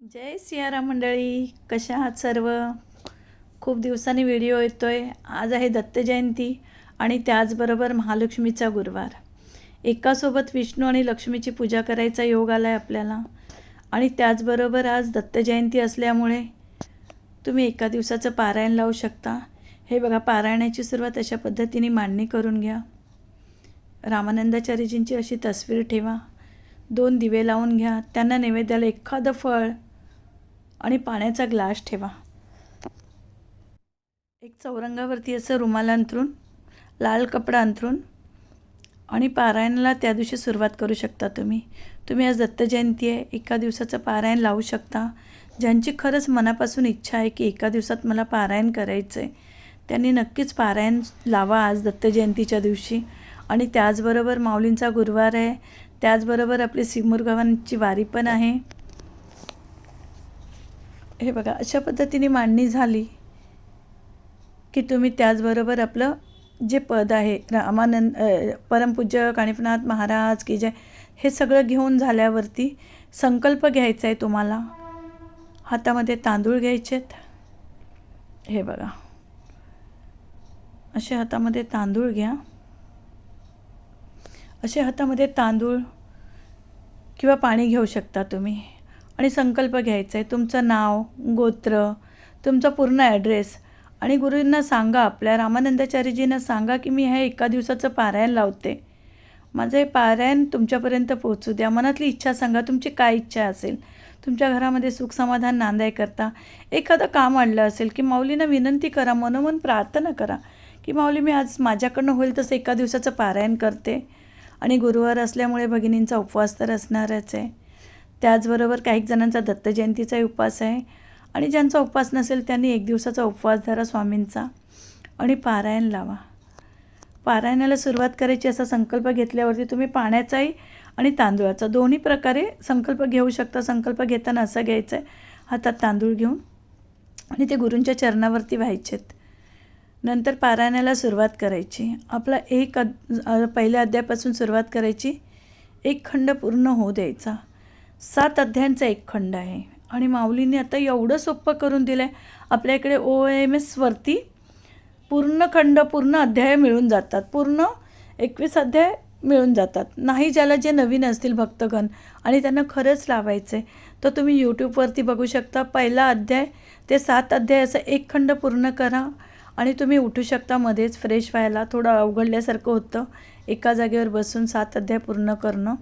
जय Sierra मंडळी कशा आहात सर्व? खूप दिवसांनी व्हिडिओ येतो आहे आज आहे दत्त जयंती आणि त्याचबरोबर महालक्ष्मीचा गुरुवार. एकासोबत विष्णू आणि लक्ष्मीची पूजा करायचा योग आला आहे आपल्याला. आणि त्याचबरोबर आज दत्त जयंती असल्यामुळे तुम्ही एका दिवसाचं पारायण लावू शकता. हे बघा पारायणाची सुरुवात अशा पद्धतीने मांडणी करून घ्या. रामानंदाचार्यजींची अशी तस्वीर ठेवा. दोन दिवे लावून घ्या. त्यांना नैवेद्याला एखादं फळ आणि पाण्याचा ग्लास ठेवा. एक चौरंगावरती असं रुमाल अंथरून लाल कपडा अंथरून आणि पारायणाला त्या दिवशी सुरुवात करू शकता तुम्ही. तुम्ही आज दत्त जयंती आहे एका दिवसाचं पारायण लावू शकता. ज्यांची खरंच मनापासून इच्छा आहे की एका दिवसात मला पारायण करायचं आहे त्यांनी नक्कीच पारायण लावा आज दत्त जयंतीच्या दिवशी. आणि त्याचबरोबर माऊलींचा गुरुवार आहे त्याचबरोबर आपली सिमुरगावांची वारी पण आहे. हे बघा अशा पद्धतीने मांडणी झाली की तुम्ही त्याचबरोबर आपलं जे पद आहे रामानंद परमपूज्य काणीपनाथ महाराज की जय हे सगळं घेऊन झाल्यावरती संकल्प घ्यायचा आहे तुम्हाला. हातामध्ये तांदूळ घ्यायचेत. हे बघा. असे हातामध्ये तांदूळ घ्या. असे हातामध्ये तांदूळ किंवा पाणी घेऊ शकता तुम्ही. आणि संकल्प घ्यायचा आहे तुमचं नाव गोत्र तुमचा पूर्ण ॲड्रेस आणि गुरूंना सांगा आपल्या रामानंदाचार्यजींना सांगा की मी हे एका दिवसाचं पारायण लावते. माझं हे पारायण तुमच्यापर्यंत पोहोचू द्या. मनातली इच्छा सांगा तुमची काय इच्छा असेल? तुमच्या घरामध्ये सुख समाधान नांदाय करता एखादं काम आणलं असेल की माऊलींना विनंती करा मनोमन प्रार्थना करा की माऊली मी आज माझ्याकडनं होईल तसं एका दिवसाचं पारायण करते. आणि गुरुवार असल्यामुळे भगिनींचा उपवास तर असणारच आहे. त्याचबरोबर काही जणांचा दत्त उपवास आहे आणि ज्यांचा उपवास नसेल त्यांनी एक दिवसाचा उपवास धरा स्वामींचा आणि पारायण लावा. पारायणाला सुरुवात करायची असा संकल्प घेतल्यावरती तुम्ही पाण्याचाही आणि तांदूळाचा दोन्ही प्रकारे संकल्प घेऊ शकता. संकल्प घेताना असं घ्यायचं आहे हातात तांदूळ घेऊन आणि ते गुरूंच्या चरणावरती व्हायचेत. नंतर पारायणाला सुरुवात करायची. आपला एक अद पहिल्या अध्यायापासून सुरुवात करायची. एक खंड पूर्ण होऊ द्यायचा. सात अध्यायांचा एक खंड आहे. आणि माऊलीने आता एवढं सोपं करून दिलं आहे आपल्या इकडे ओ एम एसवरती पूर्ण खंड पूर्ण अध्याय मिळून जातात. पूर्ण एकवीस अध्याय मिळून जातात. नाही ज्याला जे नवीन असतील भक्तगण आणि त्यांना खरंच लावायचं आहे तर तुम्ही यूट्यूबवरती बघू शकता. पहिला अध्याय ते सात अध्याय असं एक खंड पूर्ण करा आणि तुम्ही उठू शकता मध्येच फ्रेश व्हायला. थोडं अवघडल्यासारखं होतं. एका जागेवर बसून सात अध्याय पूर्ण करणं.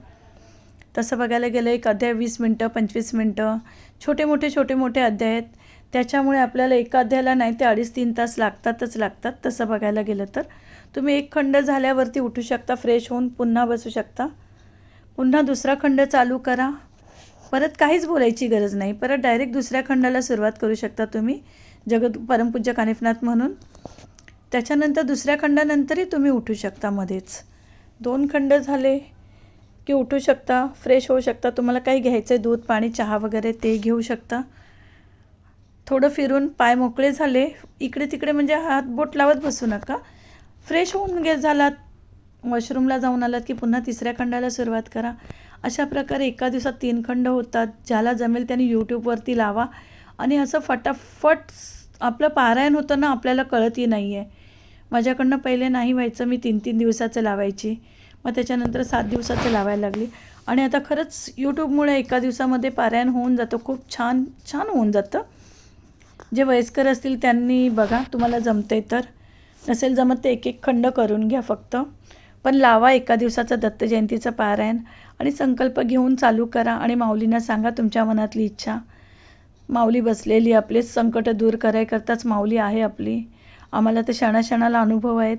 तसं बघायला गेलं एक अध्याय वीस मिनटं पंचवीस मिनटं छोटे मोठे छोटे मोठे अध्याय आहेत. त्याच्यामुळे आपल्याला एका अध्यायाला नाही ते अडीच तीन तास लागतातच लागतात तसं बघायला गेलं तर. तुम्ही एक खंड झाल्यावरती उठू शकता फ्रेश होऊन पुन्हा बसू शकता. पुन्हा दुसरा खंड चालू करा. परत काहीच बोलायची गरज नाही. परत डायरेक्ट दुसऱ्या खंडाला सुरुवात करू शकता तुम्ही जगत परमपूज्य कानिफनाथ म्हणून. त्याच्यानंतर दुसऱ्या खंडानंतरही तुम्ही उठू शकता मध्येच. दोन खंड झाले. की उठू शकता फ्रेश होऊ शकता. तुम्हाला काही घ्यायचं आहे दूध पाणी चहा वगैरे ते घेऊ शकता. थोडं फिरून पाय मोकळे झाले. इकडे तिकडे म्हणजे हात बोट लावत बसू नका. फ्रेश होऊन गे झालात. वॉशरूमला जाऊन आलात की पुन्हा तिसऱ्या खंडाला सुरुवात करा. अशा प्रकारे एका दिवसात तीन खंड होतात. ज्याला जमेल त्याने यूट्यूबवरती लावा. आणि असं फटाफट आपलं पारायण होतं ना आपल्याला कळतही नाही आहे माझ्याकडनं पहिले नाही व्हायचं. मी तीन तीन दिवसाचं लावायची. मग त्याच्यानंतर सात दिवसाचं लावायला लागली. आणि आता खरंच यूट्यूबमुळे एका दिवसामध्ये पारायण होऊन जातं. खूप छान छान होऊन जातं. जे वयस्कर असतील त्यांनी बघा तुम्हाला जमते तर. नसेल जमत ते एक एक खंड करून घ्या फक्त. पण लावा एका दिवसाचं दत्त जयंतीचं पारायण आणि संकल्प घेऊन चालू करा आणि माऊलींना सांगा तुमच्या मनातली इच्छा. माऊली बसलेली आपले संकट दूर करायकरताच माऊली आहे आपली. आम्हाला तर क्षणाक्षणाला अनुभव आहेत.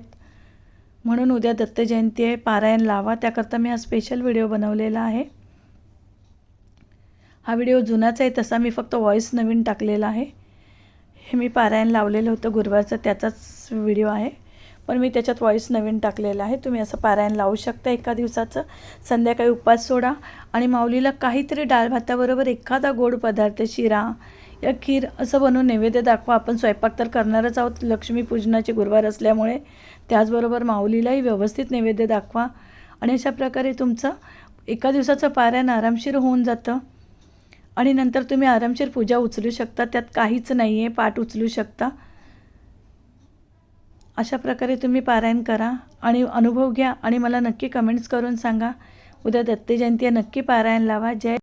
म्हणून उद्या दत्त जयंती आहे. पारायण लावा. त्याकरता मी हा स्पेशल व्हिडिओ बनवलेला आहे. हा व्हिडिओ जुनाच आहे. तसा मी फक्त व्हॉईस नवीन टाकलेला आहे. हे मी पारायण लावलेलं होतं गुरुवारचं. त्याचाच व्हिडिओ आहे. पण मी त्याच्यात व्हॉईस नवीन टाकलेला आहे. तुम्ही असं पारायण लावू शकता एका दिवसाचं. संध्याकाळी उपवास सोडा. आणि माऊलीला काहीतरी डाळ भाताबरोबर एखादा गोड पदार्थ शिरा या खीर असं बनवून नैवेद्य दाखवा. आपण स्वयंपाक तर करणारच आहोत. लक्ष्मीपूजनाचे गुरुवार असल्यामुळे त्याचबरोबर माऊलीलाही व्यवस्थित नैवेद्य दाखवा. आणि अशा प्रकारे तुमचं एका दिवसाचं पारायण आरामशीर होऊन जातं. आणि नंतर तुम्ही आरामशीर पूजा उचलू शकता. त्यात काहीच नाही आहे पाठ उचलू शकता. अशा प्रकारे तुम्ही पारायण करा आणि अनुभव घ्या आणि मला नक्की कमेंट्स करून सांगा. उद्या दत्त जयंती नक्की पारायण लावा. जय